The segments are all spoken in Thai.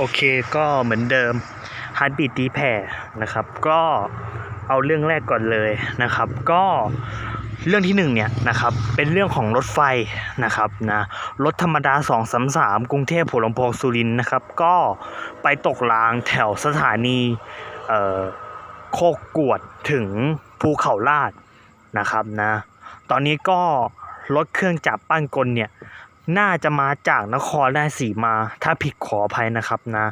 โอเคก็เหมือนเดิมฮาร์ดบีทตีแผ่นะครับ ก็เอาเรื่องแรกก่อนเลยนะครับ ก็เรื่องที่หนึ่งเนี่ยนะครับเป็นเรื่องของรถไฟนะครับนะรถธรรมดา 233 กรุงเทพหัวลำโพงสุรินนะครับ ก็ไปตกรางแถวสถานีโคกกวดถึงภูเขาลาดนะครับนะตอนนี้ก็รถเครื่องจับปั้นกลเนี่ย น่าจะมาจากนครราชสีมา ถ้าผิดขออภัยนะครับนะ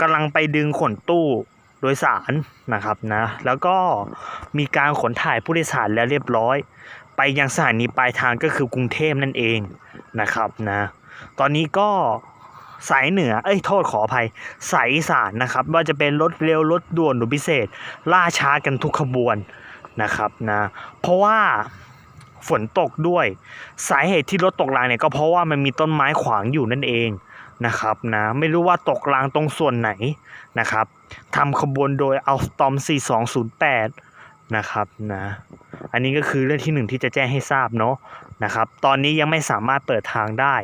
กำลังไปดึงขนตู้โดยสารนะครับนะ แล้วก็มีการขนถ่ายผู้โดยสารแล้วเรียบร้อย ไปยังสถานีปลายทางก็คือกรุงเทพนั่นเองนะครับนะ ตอนนี้ก็สายเหนือ เอ้ย โทษขออภัย สายอีสานนะครับ ว่าจะเป็นรถเร็ว รถด่วนหรือพิเศษ ล่าช้ากันทุกขบวนนะครับนะ เพราะว่า ฝนตกด้วย สาเหตุที่รถตกรางเนี่ยก็เพราะว่ามันมีต้นไม้ขวางอยู่นั่นเองนะครับนะไม่รู้ว่าตกรางตรงส่วนไหนนะครับทำขบวนโดยอัลสตอม 4208 นะครับนะอันนี้ก็คือเรื่องที่หนึ่งที่จะแจ้งให้ทราบเนาะนะครับตอนนี้ยังไม่สามารถเปิดทางได้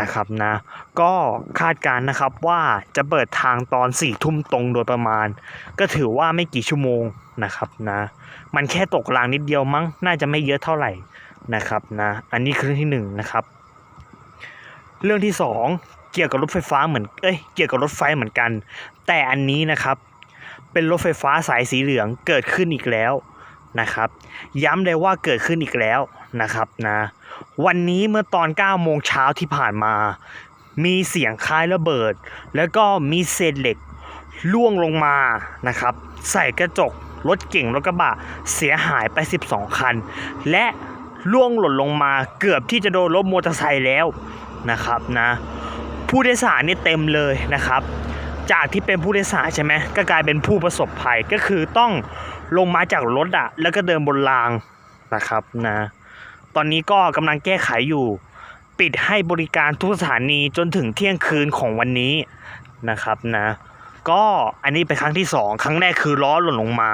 นะครับนะก็คาดการณ์นะครับว่าจะเปิดทางตอนสี่ทุ่มตรงโดยประมาณ ก็ถือว่าไม่กี่ชั่วโมง นะครับนะ มันแค่ตกรางนิดเดียวมั้ง น่าจะไม่เยอะเท่าไหร่นะครับนะ อันนี้คือเรื่องที่หนึ่งนะครับ เรื่องที่สองเกี่ยวกับรถไฟฟ้าเหมือน เอ้ย เกี่ยวกับรถไฟเหมือนกัน แต่อันนี้นะครับ เป็นรถไฟฟ้าสายสีเหลืองเกิดขึ้นอีกแล้วนะครับ ย้ำเลยว่าเกิดขึ้นอีกแล้วนะครับนะ วันนี้เมื่อตอน9โมงเช้าที่ผ่านมา มีเสียงคล้ายระเบิด แล้วก็มีเศษเหล็กล่วงลงมานะครับ ใส่กระจก รถเก่งรถกระบะเสียหายไป 12 คัน และล่วงหล่นลงมาเกือบที่จะโดนรถมอเตอร์ไซค์แล้วนะครับนะผู้โดยสารนี่เต็มเลยนะครับ จากที่เป็นผู้โดยสารใช่ไหมก็กลายเป็นผู้ประสบภัยก็คือต้องลงมาจากรถอะแล้วก็เดินบนรางนะครับนะตอนนี้ก็กำลังแก้ไขอยู่ ปิดให้บริการทุกสถานีจนถึงเที่ยงคืนของวันนี้นะครับนะ ก็อันนี้เป็นครั้งที่สองครั้งแรกคือล้อหล่นลงมา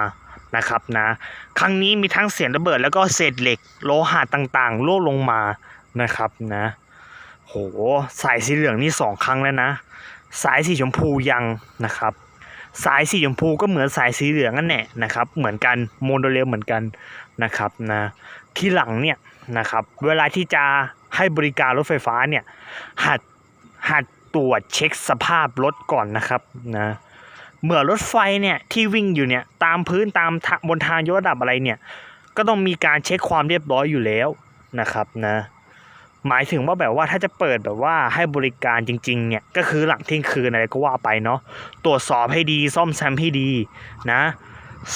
นะครับนะครั้งนี้มีทั้งเสียงระเบิด แล้วก็เศษเหล็กโลหะต่างๆร่วงลงมานะครับนะโหสายสีเหลืองนี่สองครั้งแล้วนะ สายสีชมพูยังนะครับ สายสีชมพูก็เหมือนสายสีเหลืองนั่นแหละนะครับ เหมือนกันโมโนเรลเหมือนกันนะครับนะที่หลังเนี่ยนะครับเวลาที่จะให้บริการรถไฟฟ้าเนี่ยหัดหัด ตรวจเช็คสภาพรถก่อนนะครับนะเมื่อรถไฟเนี่ยที่วิ่งอยู่เนี่ยตามพื้นตามบนทางยกระดับอะไรเนี่ยก็ต้องมีการเช็คความเรียบร้อยอยู่แล้วนะครับนะหมายถึงว่าแบบว่าถ้าจะเปิดแบบว่าให้บริการจริงๆเนี่ยก็คือหลังเที่ยงคืนอะไรก็ว่าไปเนาะตรวจสอบให้ดีซ่อมแซมให้ดีนะ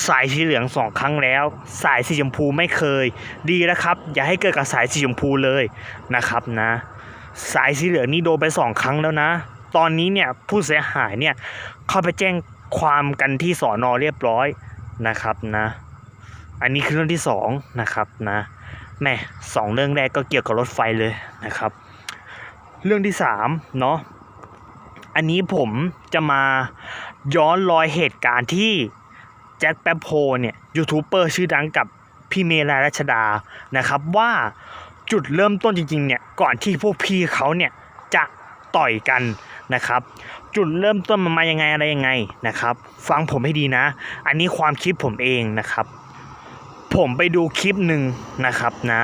สายสีเหลืองสองครั้งแล้ว สายสีชมพูไม่เคย ดีแล้วครับ อย่าให้เกิดกับสายสีชมพูเลยนะครับนะ สายสีเหลืองนี่โดนไปสองครั้งแล้วนะ ตอนนี้เนี่ยผู้เสียหายเนี่ยเข้าไปแจ้งความกันที่สอนอเรียบร้อยนะครับนะ อันนี้คือเรื่องที่สองนะครับนะแม่สองเรื่องแรกก็เกี่ยวกับรถไฟเลยนะครับ เรื่องที่สามเนาะอันนี้ผมจะมาย้อนรอยเหตุการณ์ที่แจ็คแป๊บโพเนี่ยยูทูบเบอร์ชื่อดังกับพี่เมลารัชดานะครับว่า จุดเริ่มต้นจริงๆเนี่ยก่อนที่พวกพี่เขาเนี่ยจะต่อยกันนะครับ จุดเริ่มต้นมันมายังไงอะไรยังไงนะครับ ฟังผมให้ดีนะ อันนี้ความคิดผมเองนะครับ ผมไปดูคลิปหนึ่งนะครับนะ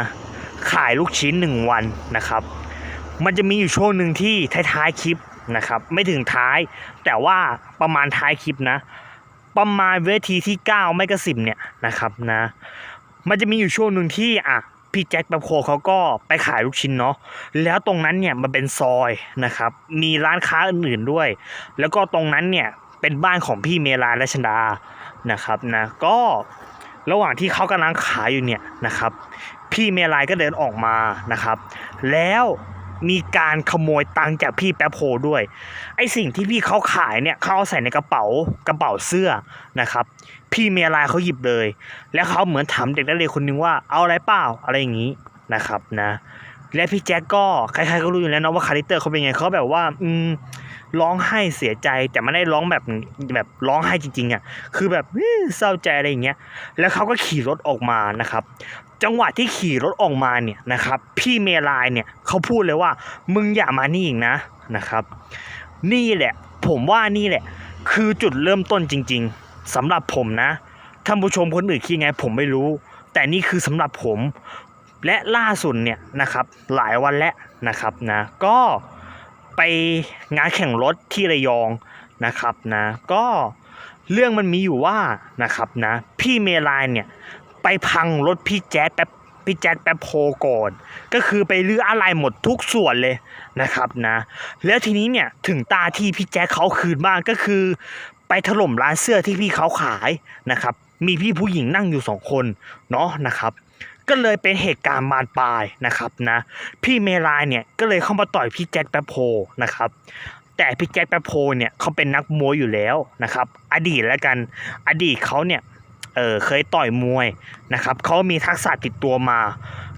ขายลูกชิ้นหนึ่งวันนะครับ มันจะมีอยู่ช่วงหนึ่งที่ท้ายๆคลิปนะครับ ไม่ถึงท้าย แต่ว่าประมาณท้ายคลิปนะ ประมาณเวทีที่ 9 ไม่ก็สิบเนี่ยนะครับนะ มันจะมีอยู่ช่วงหนึ่งที่อะ พี่แจ็คแป๊บโคเขาก็ไปขายลูกชิ้นเนาะแล้วตรงนั้นเนี่ยมันเป็นซอยนะครับ มีร้านค้าอื่นๆด้วย แล้วก็ตรงนั้นเนี่ยเป็นบ้านของพี่เมลาและชดานะครับนะก็ระหว่างที่เขากำลังขายอยู่เนี่ยนะครับ พี่เมลายก็เดินออกมานะครับ แล้ว มีการขโมยตังค์จากพี่แป๊บโฮด้วย ไอสิ่งที่พี่เขาขายเนี่ยเขาเอาใส่ในกระเป๋ากระเป๋าเสื้อนะครับ พี่เมียลายเขาหยิบเลย แล้วเขาเหมือนถามเด็กนักเรียนคนนึงว่าเอาอะไรเปล่าอะไรอย่างนี้นะครับนะ และพี่แจ็คก็ใครๆก็รู้อยู่แล้วนะว่าคาแรคเตอร์เขาเป็นไงเขาแบบว่า อืมร้องไห้เสียใจแต่ไม่ได้ร้องแบบแบบร้องไห้จริงๆอะคือแบบเศร้าใจอะไรอย่างเงี้ยแล้วเขาก็ขี่รถออกมานะครับ จังหวะที่ขี่รถออกมาเนี่ยนะครับพี่เมลายเนี่ยเขาพูดเลยว่ามึงอย่ามานี่อีกนะนะครับ นี่แหละ ผมว่านี่แหละ คือจุดเริ่มต้นจริง ๆสำหรับผมนะท่านผู้ชมคนอื่นคิดไงผมไม่รู้ แต่นี่คือสำหรับผมและล่าสุดเนี่ยนะครับหลายวันแล้วนะครับนะก็ไปงานแข่งรถที่ระยองนะครับนะก็เรื่องมันมีอยู่ว่านะครับนะพี่เมลายเนี่ย ไปพังรถพี่แจ๊ดแป๊บพี่แจ๊ดแป๊บโพก่อนก็คือไปรื้ออะไรหมดทุกส่วนเลยนะครับนะ แล้วทีนี้เนี่ยถึงตาที่พี่แจ๊ดเขาคืนบ้างก็คือ ไปถล่มร้านเสื้อที่พี่เขาขายนะครับ มีพี่ผู้หญิงนั่งอยู่สองคนเนาะนะครับก็เลยเป็นเหตุการณ์บานปลายนะครับนะพี่เมลายเนี่ยก็เลยเข้ามาต่อยพี่แจ๊ดแป๊บโพนะครับแต่พี่แจ๊ดแป๊บโพเนี่ยเขาเป็นนักมวยอยู่แล้วนะครับอดีตแล้วกันอดีตเขาเนี่ย เออเคยต่อยมวยนะครับเขามีทักษะติดตัวมา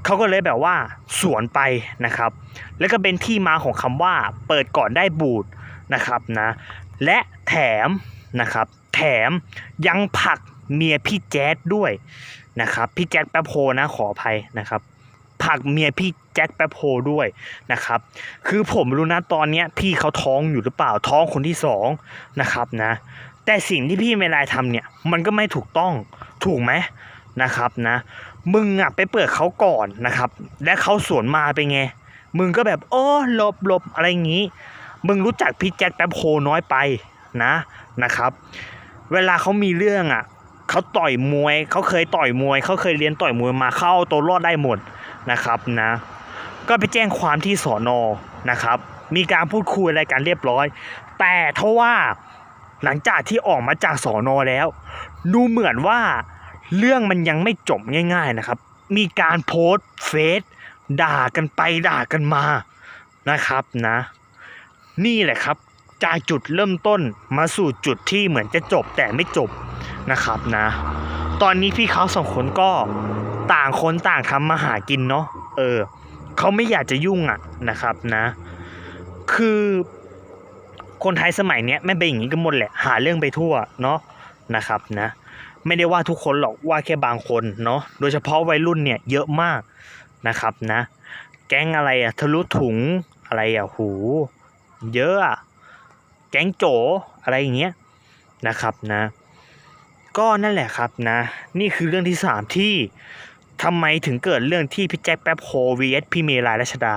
เขาก็เลยแบบว่าสวนไปนะครับ แล้วก็เป็นที่มาของคำว่า เปิดก่อนได้บูดนะครับนะและแถมนะครับแถมยังผักเมียพี่แจ๊ดด้วยนะครับพี่แจ๊ดแป๊บโพนะขออภัยนะครับผักเมียพี่แจ๊ดแป๊บโพด้วยนะครับ คือผมรู้นะตอนเนี้ยพี่เขาท้องอยู่หรือเปล่าท้องคนที่สองนะครับนะ แต่สิ่งที่พี่เมลายทำเนี่ย มันก็ไม่ถูกต้องถูกไหมนะครับนะ มึงอะไปเปิดเขาก่อนนะครับ และเขาสวนมาเป็นไง มึงก็แบบโอ้หลบหลบอะไรอย่างงี้ มึงรู้จักพี่แจ็คแป๊บโฮน้อยไปนะนะครับ เวลาเขามีเรื่องอะเขาต่อยมวยเขาเคยต่อยมวยเขาเคยเรียนต่อยมวยมาเข้าตัวรอดได้หมดนะครับนะ ก็ไปแจ้งความที่สอนอนะครับ มีการพูดคุยอะไรกันเรียบร้อย แต่ทว่า หลังจากที่ออกมาจากสอนอแล้ว ดูเหมือนว่าเรื่องมันยังไม่จบง่ายๆนะครับ มีการโพสต์เฟซด่ากันไปด่ากันมานะครับนะ นี่แหละครับ จากจุดเริ่มต้นมาสู่จุดที่เหมือนจะจบแต่ไม่จบนะครับนะ ตอนนี้พี่เขาสองคนก็ต่างคนต่างทำมาหากินเนาะเออเขาไม่อยากจะยุ่งอะนะครับนะ คือ คนไทยสมัยเนี้ยไม่เป็นอย่างนี้กันหมดแหละหาเรื่องไปทั่วเนาะนะครับนะไม่ได้ว่าทุกคนหรอกว่าแค่บางคนเนาะโดยเฉพาะวัยรุ่นเนี่ยเยอะมากนะครับนะ แก๊งอะไรอะทะลุถุงอะไรอะหู เยอะอะแก๊งโจอะไรอย่างเงี้ยนะครับนะ ก็นั่นแหละครับนะ นี่คือเรื่องที่สามที่ทำไมถึงเกิดเรื่องที่พี่แจ็คแป๊บโฮ vs พี่เมลายรัชดา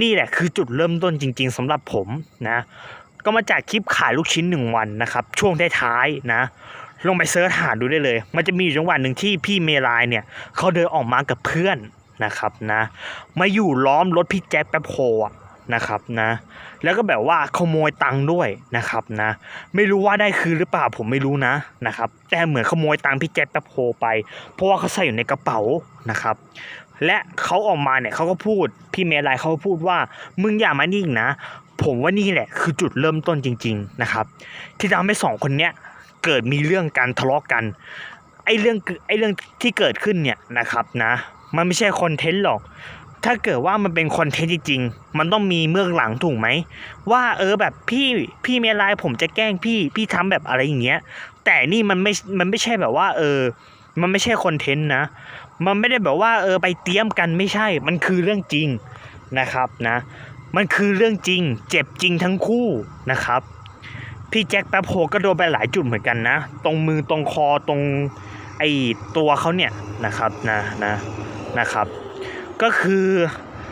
นี่แหละคือจุดเริ่มต้นจริง ๆสำหรับผมนะ ก็มาจากคลิปขายลูกชิ้นหนึ่งวันนะครับช่วงท้ายๆนะลงไปเสิร์ชหาดูได้เลย มันจะมีอยู่จังหวะหนึ่งที่พี่เมลายเนี่ยเขาเดินออกมากับเพื่อนนะครับนะมาอยู่ล้อมรถพี่แจ็คแป๊บโฮะนะครับนะแล้วก็แบบว่าขโมยตังค์ด้วยนะครับนะไม่รู้ว่าได้คืนหรือเปล่าผมไม่รู้นะนะครับแต่เหมือนขโมยตังค์พี่แจ็คแป๊บโฮไป เพราะว่าเขาใส่อยู่ในกระเป๋านะครับและเขาออกมาเนี่ยเขาก็พูดพี่เมลายเขาก็พูดว่ามึงอย่ามานิ่งนะ ผมว่านี่แหละคือจุดเริ่มต้นจริง ๆนะครับ ที่ทำให้สองคนเนี้ยเกิดมีเรื่องการทะเลาะกันไอ้เรื่องไอ้เรื่องที่เกิดขึ้นเนี่ยนะครับนะ มันไม่ใช่คอนเทนต์หรอก ถ้าเกิดว่ามันเป็นคอนเทนต์จริงๆมันต้องมีเบื้องหลังถูกไหมว่าเออแบบพี่พี่เมลายผมจะแกล้งพี่พี่ทำแบบอะไรอย่างเงี้ย แต่นี่มันไม่มันไม่ใช่แบบว่า เออ มันไม่ใช่คอนเทนต์นะ มันไม่ได้แบบว่าเออไปเตรียมกันไม่ใช่ มันคือเรื่องจริงนะครับนะ มันคือเรื่องจริง เจ็บจริงทั้งคู่นะครับ พี่แจ็คแป๊บโฮก็โดนไปหลายจุดเหมือนกันนะ ตรงมือตรงคอตรงไอตัวเขาเนี่ยนะครับนะนะนะครับ ก็คือ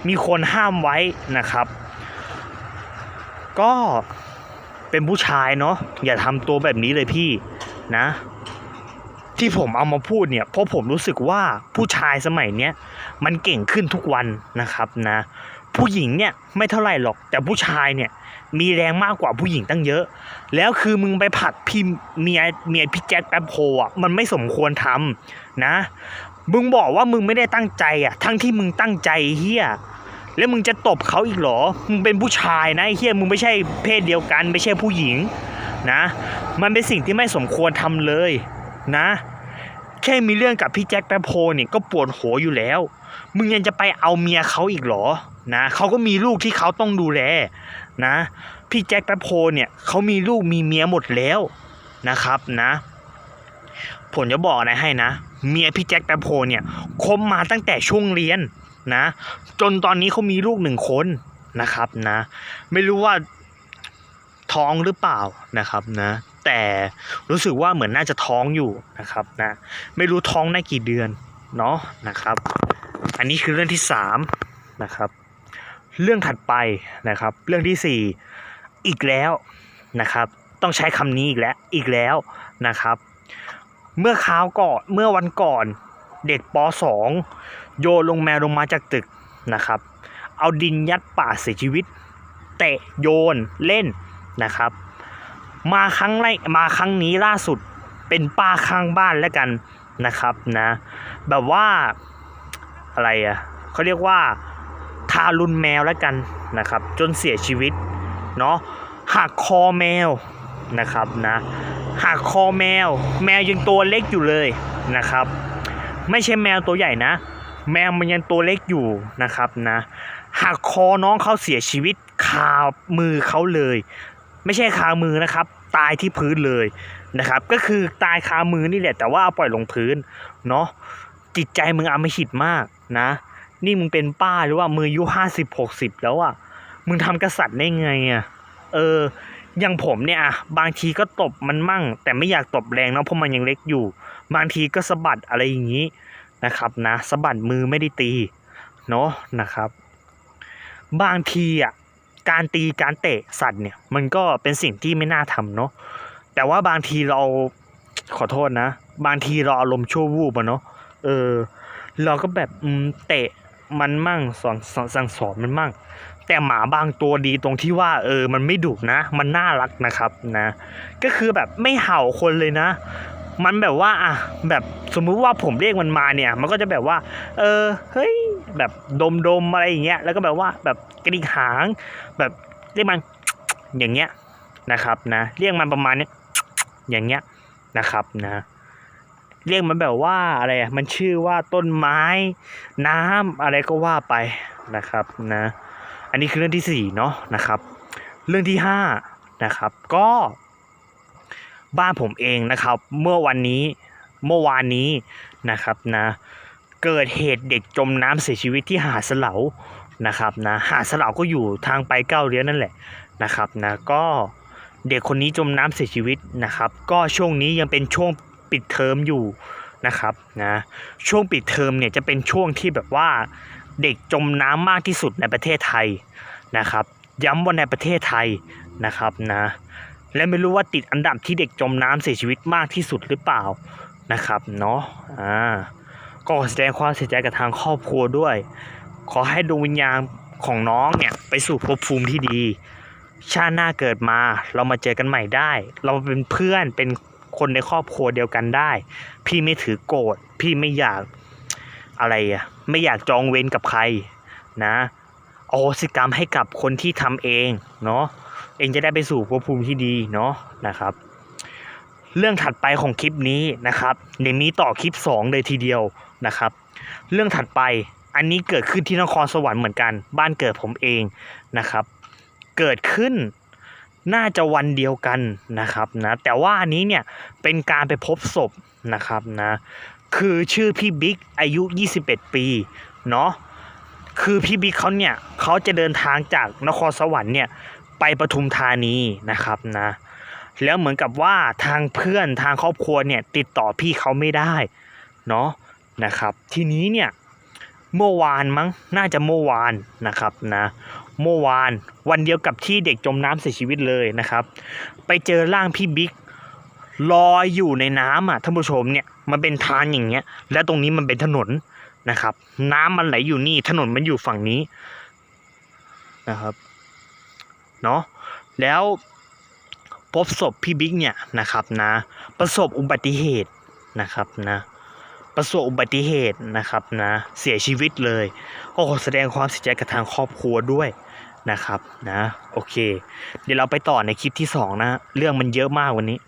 มีคนห้ามไว้นะครับ ก็เป็นผู้ชายเนาะอย่าทำตัวแบบนี้เลยพี่นะ ที่ผมเอามาพูดเนี่ยเพราะผมรู้สึกว่าผู้ชายสมัยเนี้ยมันเก่งขึ้นทุกวันนะครับนะ ผู้หญิงเนี่ยไม่เท่าไหร่หรอก แต่ผู้ชายเนี่ยมีแรงมากกว่าผู้หญิงตั้งเยอะ แล้วคือมึงไปผัดพี่เมียเมียพี่แจ็คแป๊บโฮอะมันไม่สมควรทำนะ มึงบอกว่ามึงไม่ได้ตั้งใจอะ ทั้งที่มึงตั้งใจเฮียแล้วมึงจะตบเขาอีกเหรอ มึงเป็นผู้ชายนะไอ้เฮียมึงไม่ใช่เพศเดียวกัน ไม่ใช่ผู้หญิงนะ มันเป็นสิ่งที่ไม่สมควรทำเลยนะ แค่มีเรื่องกับพี่แจ็คแป๊บโฮเนี่ยก็ปวดหัวอยู่แล้ว มึงยังจะไปเอาเมียเขาอีกเหรอ นะเขาก็มีลูกที่เขาต้องดูแลนะ พี่แจ็คแป๊บโฮเนี่ยเขามีลูกมีเมียหมดแล้วนะครับนะผมจะบอกอะไรให้นะ เมียพี่แจ็คแป๊บโฮเนี่ยคบมาตั้งแต่ช่วงเรียนนะ จนตอนนี้เขามีลูกหนึ่งคนนะครับนะ ไม่รู้ว่าท้องหรือเปล่านะครับนะ แต่รู้สึกว่าเหมือนน่าจะท้องอยู่นะครับนะ ไม่รู้ท้องได้กี่เดือนเนาะนะครับ อันนี้คือเรื่องที่สามนะครับ เรื่องถัดไปนะครับ เรื่องที่สี่อีกแล้วนะครับ ต้องใช้คำนี้อีกแล้วอีกแล้วนะครับ เมื่อคราวก่อนเมื่อวันก่อนเด็กป .2 โยนลงแมวลงมาจากตึกนะครับ เอาดินยัดปากเสียชีวิต เตะโยนเล่นนะครับ มาครั้งแรกมาครั้งนี้ล่าสุดเป็นป้าข้างบ้านแล้วกันนะครับนะ แบบว่าอะไรอะ่ะเขาเรียกว่าารุณแมวแล้วกันนะครับ จนเสียชีวิตเนาะหักคอแมวนะครับนะหักคอแมว แมวยังตัวเล็กอยู่เลยนะครับ ไม่ใช่แมวตัวใหญ่นะ แมวมันยังตัวเล็กอยู่นะครับนะหักคอน้องเขาเสียชีวิตคามือเขาเลย ไม่ใช่คามือนะครับ ตายที่พื้นเลยนะครับ ก็คือตายคามือนี่แหละแต่ว่าเอาปล่อยลงพื้นเนาะจิตใจมึงอำมหิตมากนะ นี่มึงเป็นป้าหรือว่ามืออายุห้าสิบหกสิบแล้วอะ่ะมึงทำกษัตริย์ได้ไงอะ่ะเอออย่างผมเนี่ยอะบางทีก็ตบมันมั่ง แต่ไม่อยากตบแรงเนาะเพราะมันยังเล็กอยู่ บางทีก็สะบัดอะไรอย่างนี้นะครับนะสะบัดมือไม่ได้ตีเนาะนะครับ บางทีอะการตีการเตะสัตว์เนี่ยมันก็เป็นสิ่งที่ไม่น่าทำเนาะแต่ว่าบางทีเราขอโทษนะ บางทีเราอารมณ์ชั่ววูบอะเนาะเออ เราก็แบบเตะ มันมั่งสอนสั่งสอนมันมั่ง แต่หมาบางตัวดีตรงที่ว่า เออ มันไม่ดุนะ มันน่ารักนะครับนะ ก็คือแบบไม่เห่าคนเลยนะ มันแบบว่าอะแบบสมมุติว่าผมเรียกมันมาเนี่ย มันก็จะแบบว่า เออเฮ้ยแบบดมดมๆอะไรอย่างเงี้ยแล้วก็แบบว่าแบบกระดิกหาง แบบเรียกมันอย่างเงี้ยนะครับนะ เรียกมันประมาณนี้อย่างเงี้ยนะครับนะ เรียกมันแบบว่าอะไรมันชื่อว่าต้นไม้ น้ำอะไรก็ว่าไปนะครับนะอันนี้คือเรื่องที่สี่เนาะนะครับ เรื่องที่ห้านะครับ ก็บ้านผมเองนะครับ เมื่อวันนี้เมื่อวานนี้นะครับนะเกิดเหตุเด็กจมน้ำเสียชีวิตที่หาดสลานะครับนะหาดสลาก็อยู่ทางไปเก้าเลี้ยวนั่นแหละนะครับนะก็เด็กคนนี้จมน้ำเสียชีวิตนะครับ ก็ช่วงนี้ยังเป็นช่วง ปิดเทอมอยู่นะครับนะช่วงปิดเทอมเนี่ยจะเป็นช่วงที่แบบว่าเด็กจมน้ำมากที่สุดในประเทศไทยนะครับ ย้ำว่าในประเทศไทยนะครับนะและไม่รู้ว่าติดอันดับที่เด็กจมน้ำเสียชีวิตมากที่สุดหรือเปล่านะครับเนาะอ่าก็แสดงความเสียใจกับทางครอบครัวด้วย ขอให้ดวงวิญญาณของน้องเนี่ยไปสู่ภพภูมิที่ดี ชาติหน้าเกิดมาเรามาเจอกันใหม่ได้ เราเป็นเพื่อนเป็น คนในครอบครัวเดียวกันได้ พี่ไม่ถือโกรธพี่ไม่อยากอะไรอะไม่อยากจองเวรกับใครนะโอโหสิกรรมให้กับคนที่ทำเองเนาะเองจะได้ไปสู่ภพภูมิที่ดีเนาะนะครับ เรื่องถัดไปของคลิปนี้นะครับเดี๋ยวมีต่อคลิป 2 เลยทีเดียวนะครับ เรื่องถัดไปอันนี้เกิดขึ้นที่นครสวรรค์เหมือนกัน บ้านเกิดผมเองนะครับ เกิดขึ้น น่าจะวันเดียวกันนะครับนะแต่ว่าอันนี้เนี่ยเป็นการไปพบศพนะครับนะคือชื่อพี่บิ๊กอายุ 21 ปีเนาะคือพี่บิ๊กเขาเนี่ยเขาจะเดินทางจากนครสวรรค์เนี่ยไปปทุมธานีนะครับนะแล้วเหมือนกับว่าทางเพื่อนทางครอบครัวเนี่ยติดต่อพี่เขาไม่ได้เนาะนะครับทีนี้เนี่ยเมื่อวานมั้งน่าจะเมื่อวานนะครับนะ เมื่อวานวันเดียวกับที่เด็กจมน้ำเสียชีวิตเลยนะครับ ไปเจอร่างพี่บิ๊กลอยอยู่ในน้ำอะท่านผู้ชมเนี่ยมันเป็นทางอย่างเงี้ย แล้วตรงนี้มันเป็นถนนนะครับ น้ำมันไหลอยู่นี่ถนนมันอยู่ฝั่งนี้นะครับเนาะแล้วพบศพพี่บิ๊กเนี่ยนะครับนะประสบอุบัติเหตุนะครับนะประสบอุบัติเหตุนะครับนะเสียชีวิตเลยก็ขอแสดงความเสียใจกับทางครอบครัวด้วย นะครับนะโอเค เดี๋ยวเราไปต่อในคลิปที่สองนะ เรื่องมันเยอะมากวันนี้